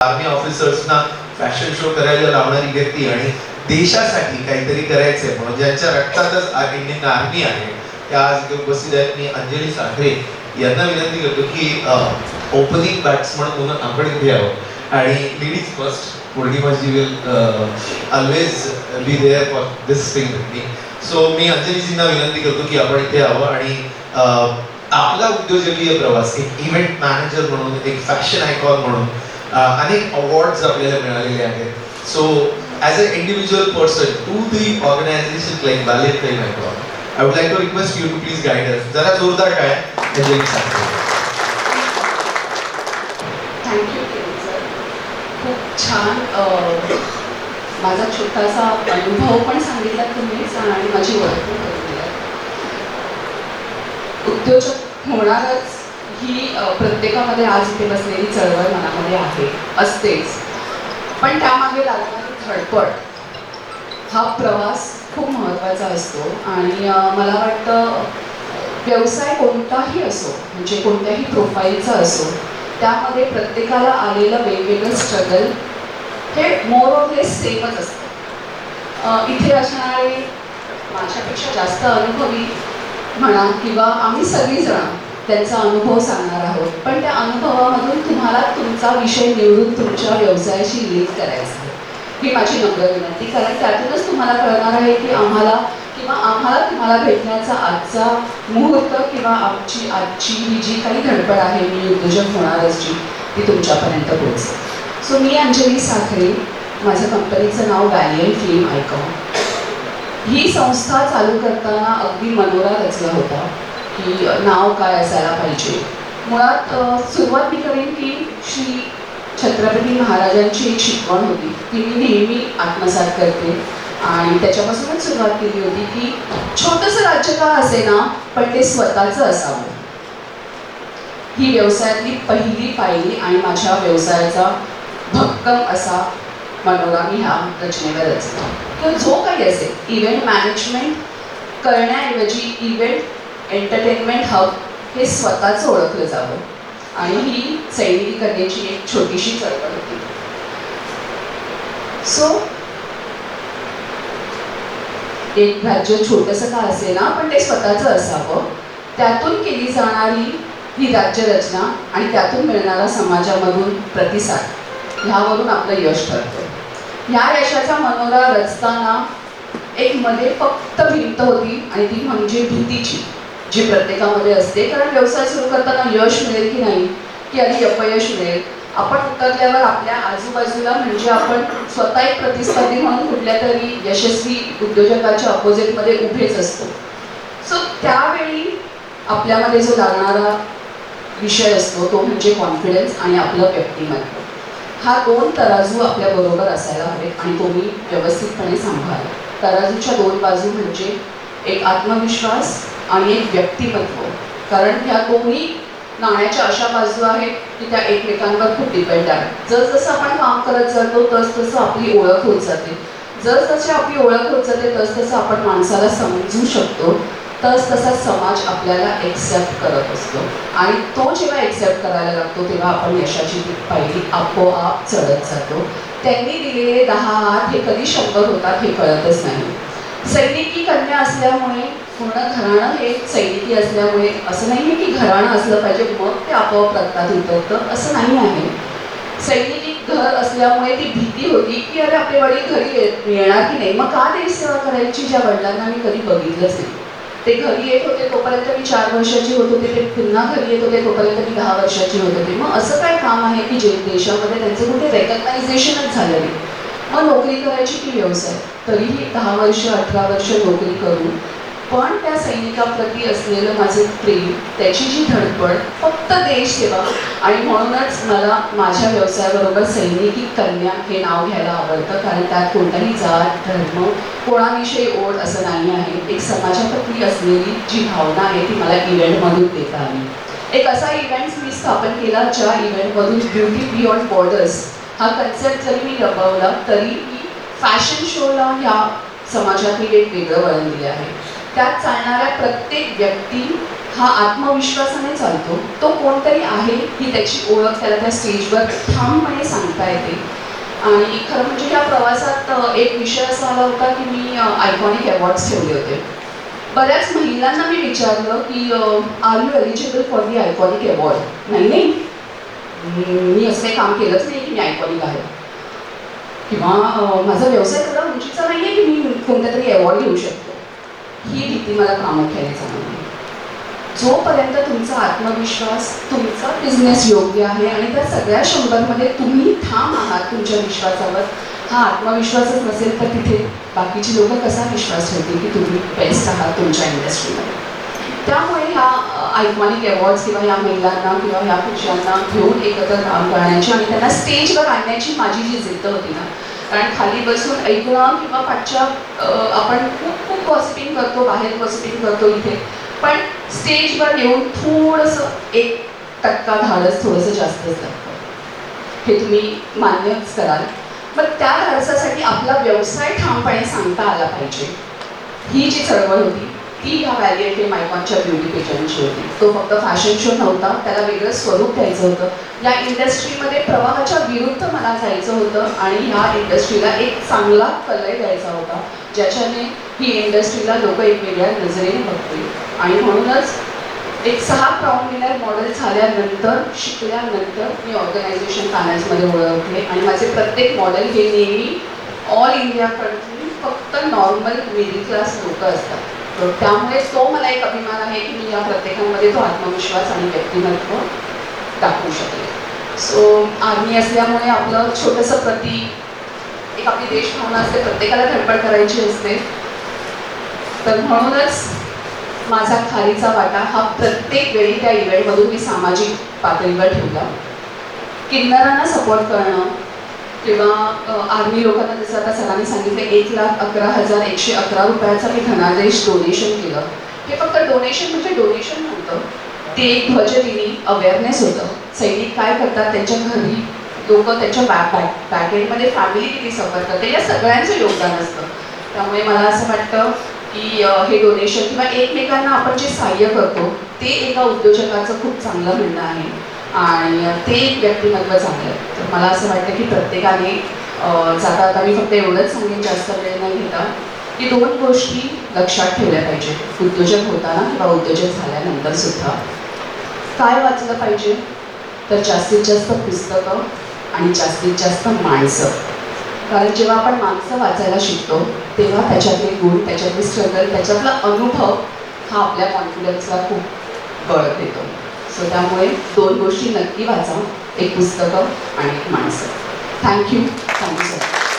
Army ऑफिसर्सना fashion show करायला लावणारी व्यक्ती आणि देशासाठी काहीतरी करायचंय म्हणून ज्यांच्या रक्तातच इंडियन आर्मी आहे त्या आज उपस्थित आहेत. मी अंजली साखरे यांना विनंती करतो की ओपनिंग बॅट्समन म्हणून आपण इथे यावं. आणि ladies first पौर्णिमाजी will always be there for this thing me so मी अंजलीजींना विनंती करतो की आपण इथे यावं आणि आपला उद्योजकीय प्रवास एक इव्हेंट मॅनेजर म्हणून एक फॅशन आयकॉन म्हणून अनेक अवॉर्ड्स आपल्याला मिळालेले आहेत. So as a individual person to the organization like Valentine icon I would like to request you to please guide us जरा जोरदार काय अंजली सांगतो. थँक्यू खूप छान माझा छोटासा अनुभव पण सांगितला तुम्हीच आणि माझी ओळख पण करून दिली. उद्योजक होणारच ही प्रत्येकामध्ये आज इथे बसलेली चळवळ मनामध्ये आहे असतेच. पण त्यामागे लागणारी धडपड हा प्रवास खूप महत्त्वाचा असतो. आणि मला वाटतं व्यवसाय कोणताही असो म्हणजे कोणत्याही प्रोफाईलचा असो त्यामध्ये प्रत्येकाला आलेलं वेगवेगळं स्ट्रगल हे मोर ऑफ लेस सेमच असतं. इथे असणारे माझ्यापेक्षा जास्त अनुभवी म्हणा किंवा आम्ही सगळीजण त्यांचा अनुभव सांगणार आहोत. पण त्या अनुभवामधून तुम्हाला तुमचा विषय निवडून तुमच्या व्यवसायाशी लिंक करायचा ही माझी नम्र विनंती. कारण त्यातूनच तुम्हाला कळणार आहे की आम्हाला किंवा आम्हाला तुम्हाला भेटण्याचा आजचा मुहूर्त किंवा आमची आजची ही जी काही धडपड आहे मी उद्योजक होणारची ती तुमच्यापर्यंत पोहोचते सो मी अंजली साखरे माझ्या कंपनीचं नाव वॅलियन फिल्म आयकॉन ही संस्था चालू करताना अगदी मनोरा रचला होता. की नाव काय असायला पाहिजे. मुळात सुरुवात मी करेन की श्री छत्रपती महाराजांची एक शिकवण होती. ती मी नेहमी आत्मसात करते. आणि त्याच्यापासूनच सुरुवात केली होती की छोटंसं राज्य का असे ना पण ते स्वतःचं असावं. ही व्यवसायातली पहिली पायरी आणि माझ्या व्यवसायाचा भक्कम असा मनोरा मी ह्या रचनेवर रचला तर जो काही असेल इव्हेंट मॅनेजमेंट करण्याऐवजी इव्हेंट एंटरटेनमेंट हब हे स्वतःच ओळखलं जावं. आणि ही सैनिकी करण्याची एक छोटीशी चळवळ होती. सो एक राज्य छोटंसं का असे ना पण ते स्वतःचं असावं. त्यातून केली जाणारी ही राज्यरचना आणि त्यातून मिळणारा समाजामधून प्रतिसाद ह्यावरून आपलं यश ठरतं. ह्या यशाचा मनोरा रचताना एक मध्ये फक्त भिंत होती आणि ती म्हणजे भीतीची. जी प्रत्येकामध्ये असते. कारण व्यवसाय सुरू करताना यश मिळेल की नाही की आधी अपयश मिळेल. आपण उतरल्यावर आपल्या आजूबाजूला म्हणजे आपण स्वतः एक प्रतिस्पर्धी म्हणून कुठल्या तरी यशस्वी उद्योजकाच्या अपोजिटमध्ये उभेच असतो. सो त्यावेळी आपल्यामध्ये जो लागणारा विषय असतो तो म्हणजे कॉन्फिडन्स आणि आपलं व्यक्तिमत्व. हा दोन तराजू आपल्या बरोबर असायला हवे आणि तो मी व्यवस्थितपणे सांभाळला तराजूच्या दोन बाजू म्हणजे एक आत्मविश्वास आणि एक व्यक्तिमत्व. कारण ह्या दोन्ही नाण्याच्या अशा बाजू आहेत की त्या एकमेकांवर खूप डिपेंड आहेत. जसजसं आपण काम करत जातो तसतसं आपली ओळख होत जाते. जसजशी आपली ओळख होत जाते तसतसं आपण माणसाला समजू शकतो. तस तसा समाज आपल्याला एक्सेप्ट करत असतो. आणि तो जेव्हा एक्सेप्ट करायला लागतो तेव्हा आपण यशाची ती पायरी आपोआप चढत जातो. त्यांनी दिलेले दहा हात हे कधी शंभर होतात हे कळतच नाही. सैनिकी कन्या असल्यामुळे पूर्ण घराणं हे सैनिकी असल्यामुळे असं नाही आहे की घराणं असलं पाहिजे मग ते आपोआप रक्तात उतरतं असं नाही आहे. सैनिकी घर असल्यामुळे ती भीती होती की अरे आपले वडील घरी येणार की नाही? मग का देश सेवा करायची ज्या वडिलांना मी कधी बघितलंच नाही? ते घरी येत होते तोपर्यंत मी चार वर्षाची होत होते ते पुन्हा घरी येत होते तोपर्यंत मी दहा वर्षाची होत होते. मग असं काय काम आहे की जे देशामध्ये त्यांचं कुठे रेकग्नायझेशनच झालं नाही? मग नोकरी करायची की व्यवसाय? तरीही दहा वर्ष अठरा वर्ष नोकरी करून पण त्या सैनिकाप्रती असलेलं माझं प्रेम त्याची जी धडपड फक्त देशसेवा आणि म्हणूनच मला माझ्या व्यवसायाबरोबर सैनिकी कन्या हे नाव घ्यायला आवडतं कारण त्यात कोणताही जात धर्म कोणाविषयी ओढ असं नाही आहे. एक समाजाप्रती असलेली जी भावना आहे ती मला इव्हेंटमधून देता आली. एक असा इव्हेंट मी स्थापन केला ज्या इव्हेंटमधून ब्युटी बियॉन्ड बॉर्डर्स हा कन्सेप्ट जरी मी लपवला तरी मी फॅशन शोला ह्या समाजातील एक वेगळं वळण दिले आहे. त्यात चालणाऱ्या प्रत्येक व्यक्ती हा आत्मविश्वासाने चालतो. तो कोणतरी आहे ही त्याची ओळख त्याला त्या स्टेजवर ठामपणे सांगता येते. आणि खरं म्हणजे या प्रवासात एक विषय असा आला होता की मी आयकॉनिक अवॉर्ड्स ठेवले होते. बऱ्याच महिलांना मी विचारलं की are you eligible for the iconic award नाही नाही. मी असं काही काम केलंच नाही की मी आयकॉनिक आहे. किंवा माझा व्यवसाय एवढा उंचीचा नाही आहे की मी कोणत्या तरी अवॉर्ड घेऊ शकतो. ही भीती मला प्रामुख्याने जाणवली जोपर्यंत तुमचा आत्मविश्वास तुमचा बिझनेस योग्य आहे आणि त्या सगळ्या शंभरमध्ये तुम्ही ठाम आहात तुमच्या विश्वासावर हा आत्मविश्वासच नसेल तर तिथे बाकीची लोक कसा विश्वास ठेवतील की तुम्ही बेस्ट आहात तुमच्या इंडस्ट्रीमध्ये त्यामुळे ह्या आयकॉनिक अवॉर्ड्स किंवा ह्या महिलांना किंवा ह्या पुरुषांना घेऊन एकत्र काम करण्याची आणि त्यांना स्टेजवर आणण्याची माझी जी जिद्द होती ना कारण खाली बसून ऐकणं किंवा पाठच्या आपण खूप खूप गॉसिपिंग करतो बाहेर गॉसिपिंग करतो इथे. पण स्टेजवर येऊन थोडंसं एक टक्का धाडस थोडंसं जास्तच लागतं हे तुम्ही मान्यच कराल. मग त्या धाडसासाठी आपला व्यवसाय ठामपणे सांगता आला पाहिजे. ही जी चळवळ होती ती ह्या व्हॅली मायकॉनच्या ब्युटी पेजंटची होती तो फक्त फॅशन शो नव्हता त्याला वेगळं स्वरूप द्यायचं होतं. या इंडस्ट्रीमध्ये प्रवाहाच्या विरुद्ध मला जायचं होतं आणि ह्या इंडस्ट्रीला एक चांगला कलय द्यायचा होता ज्याच्याने ही इंडस्ट्रीला लोक एक वेगळ्या नजरेने बघतील. आणि म्हणूनच एक सहा प्राऊड विनर मॉडेल झाल्यानंतर शिकल्यानंतर मी ऑर्गनायझेशन फायनान्समध्ये ओळखले आणि माझे प्रत्येक मॉडेल हे नेहमी ऑल इंडियाकडून फक्त नॉर्मल मिडल क्लास लोक असतात. तर त्यामुळे तो मला एक अभिमान आहे की मी या प्रत्येकामध्ये तो आत्मविश्वास आणि व्यक्तिमत्व दाखवू शकले सो आर्मी असल्यामुळे आपलं छोटंसं प्रतीक एक आपली देशभावना असते प्रत्येकाला धडपड करायची असते. तर म्हणूनच माझा खारीचा वाटा हा प्रत्येक वेळी त्या इव्हेंटमधून मी सामाजिक पातळीवर ठेवला. किन्नरांना सपोर्ट करणं किंवा आर्मी लोकांना जसं आता सरांनी सांगितलं एक लाख अकरा हजार एकशे अकरा रुपयाचा मी धनादेश डोनेशन केलं. हे फक्त डोनेशन म्हणजे डोनेशन नव्हतं. ते एक ध्वजदिनी अवेअरनेस होतं. सैनिक काय करतात त्यांच्या घरी? लोक त्यांच्या बॅक बॅक बॅकेटमध्ये फॅमिली किती सफर करते? या सगळ्यांचं योगदान असतं. त्यामुळे मला असं वाटतं की हे डोनेशन किंवा एकमेकांना आपण जे सहाय्य करतो ते एका उद्योजकाचं खूप चांगलं म्हणणं आहे. आणि ते एक व्यक्तिमत्व चांगलं आहे तर मला असं वाटतं की प्रत्येकाने जाता आता मी फक्त एवढंच सांगेन जास्त वेळ न घेता की दोन गोष्टी लक्षात ठेवल्या पाहिजे. उद्योजक होताना किंवा उद्योजक झाल्यानंतर सुद्धा. काय वाचलं पाहिजे? तर जास्तीत जास्त पुस्तकं आणि जास्तीत जास्त माणसं. कारण जेव्हा आपण माणसं वाचायला शिकतो तेव्हा त्याच्यातले गुण त्याच्यातले स्ट्रगल त्याच्यातला अनुभव हा आपल्या कॉन्फिडन्सला खूप बळ देतो. सो त्यामुळे दोन गोष्टी नक्की वाचा. एक पुस्तकं आणि एक माणसं. Thank you thank you sir